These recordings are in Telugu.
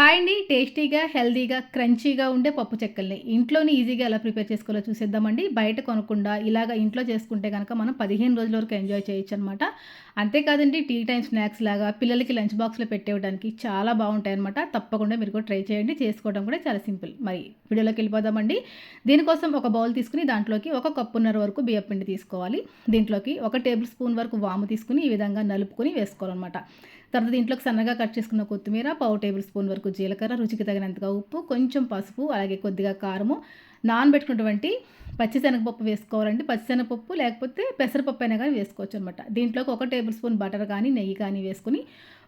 హాయ్ అండి టేస్టీగా హెల్తీగా క్రంచీగా ఉండే పప్పు చెక్కల్ని. ఇంట్లోనే ఈజీగా ఎలా ప్రిపేర్ చేసుకోవాలో చూసేద్దామండి. బయట కొనకుండా ఇలాగ ఇంట్లో చేసుకుంటే కనుక మనం పదిహేను రోజుల వరకు ఎంజాయ్ చేయొచ్చు అనమాట అంతేకాదండి టీ టైం స్నాక్స్ లాగా పిల్లలకి లంచ్ బాక్స్లో పెట్టేయడానికి చాలా బాగుంటాయి అనమాట తప్పకుండా మీరు కూడా ట్రై చేయండి. చేసుకోవడం కూడా చాలా సింపుల్. మరి వీడియోలోకి వెళ్ళిపోదామండి. దీనికోసం ఒక బౌల్ తీసుకుని దాంట్లోకి ఒక కప్పున్నర వరకు బియ్య పిండి తీసుకోవాలి. దీంట్లోకి ఒక టేబుల్ స్పూన్ వరకు వాము తీసుకుని ఈ విధంగా నలుపుకొని వేసుకోవాలన్నమాట తర్వాత దీంట్లోకి సన్నగా కట్ చేసుకున్న కొత్తిమీర పావు టేబుల్ స్పూన్ వరకు జీలకర్ర రుచికి తగినంతగా ఉప్పు కొంచెం పసుపు అలాగే కొద్దిగా కారము నానబెట్టుకున్నటువంటి పచ్చిశనగపప్పు వేసుకోవాలండి. పచ్చిశనగపప్పు లేకపోతే పెసరపప్పు అయినా కానీ వేసుకోవచ్చు అనమాట దీంట్లోకి ఒక టేబుల్ స్పూన్ బటర్ కానీ నెయ్యి కానీ వేసుకుని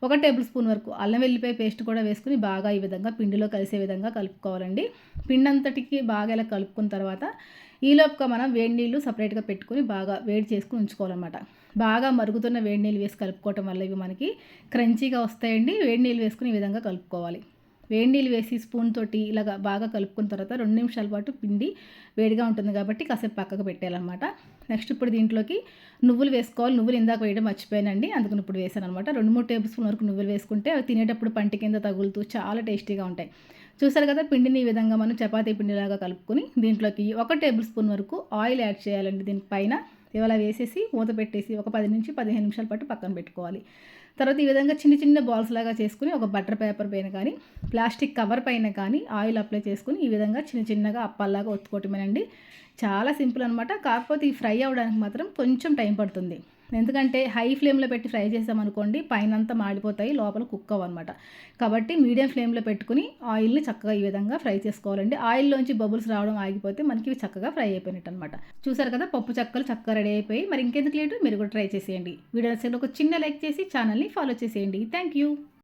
ఒక టేబుల్ స్పూన్ వరకు అల్లం వెల్లిపాయ పేస్ట్ కూడా వేసుకుని బాగా ఈ విధంగా పిండిలో కలిసే విధంగా కలుపుకోవాలండి. పిండి అంతటికి బాగా ఇలా కలుపుకున్న తర్వాత ఈలోపుగా మనం వేడి నీళ్ళు సపరేట్గా పెట్టుకుని బాగా వేడి చేసుకుని ఉంచుకోవాలన్నమాట. బాగా మరుగుతున్న వేడి నీళ్ళు వేసి కలుపుకోవటం వల్ల ఇవి మనకి క్రంచీగా వస్తాయండి. వేడి నీళ్ళు వేసుకుని ఈ విధంగా కలుపుకోవాలి. వేడి నీళ్ళు వేసి స్పూన్ తోటి ఇలాగ బాగా కలుపుకున్న తర్వాత రెండు నిమిషాల పాటు పిండి వేడిగా ఉంటుంది కాబట్టి కాసేపు పక్కకు పెట్టాలన్నమాట నెక్స్ట్ ఇప్పుడు దీంట్లోకి నువ్వులు వేసుకోవాలి. నువ్వులు ఇందాక వేయడం మర్చిపోయానండి. అందుకని ఇప్పుడు వేసాను అనమాట రెండు మూడు టేబుల్ స్పూన్ వరకు నువ్వులు వేసుకుంటే అవి తినేటప్పుడు పంటి కింద తగులుతూ చాలా టేస్టీగా ఉంటాయి. చూసారు కదా పిండిని ఈ విధంగా మనం చపాతీ పిండిలాగా కలుపుకొని దీంట్లోకి ఒక టేబుల్ స్పూన్ వరకు ఆయిల్ యాడ్ చేయాలండి దీనిపైన. ఇవాళ వేసేసి మూత పెట్టేసి ఒక పది నుంచి పదిహేను నిమిషాల పాటు పక్కన పెట్టుకోవాలి. తర్వాత ఈ విధంగా చిన్న చిన్న బాల్స్ లాగా చేసుకుని ఒక బటర్ పేపర్ పైన కానీ ప్లాస్టిక్ కవర్ పైన కానీ ఆయిల్ అప్లై చేసుకుని ఈ విధంగా చిన్న చిన్నగా అప్పాల్లాగా ఒత్తుకోవటమేనండి. చాలా సింపుల్ అనమాట కాకపోతే ఈ ఫ్రై అవ్వడానికి మాత్రం కొంచెం టైం పడుతుంది. ఎందుకంటే హై ఫ్లేమ్లో పెట్టి ఫ్రై చేసామనుకోండి పైనంతా మాడిపోతాయి లోపల కుక్ అవ్వనమాట. కాబట్టి మీడియం ఫ్లేమ్లో పెట్టుకుని ఆయిల్ని చక్కగా ఈ విధంగా ఫ్రై చేసుకోవాలండి. ఆయిల్లోంచి బబుల్స్ రావడం ఆగిపోతే మనకి ఇవి చక్కగా ఫ్రై అయిపోయినట్టు అనమాట చూసారు కదా పప్పు చక్కలు చక్కగా రెడీ అయిపోయి మరి ఇంకెందుకు లేటు? మీరు కూడా ట్రై చేసేయండి. వీడియో ఒక చిన్న లైక్ చేసి ఛానల్ని ఫాలో చేసేయండి. Thank you.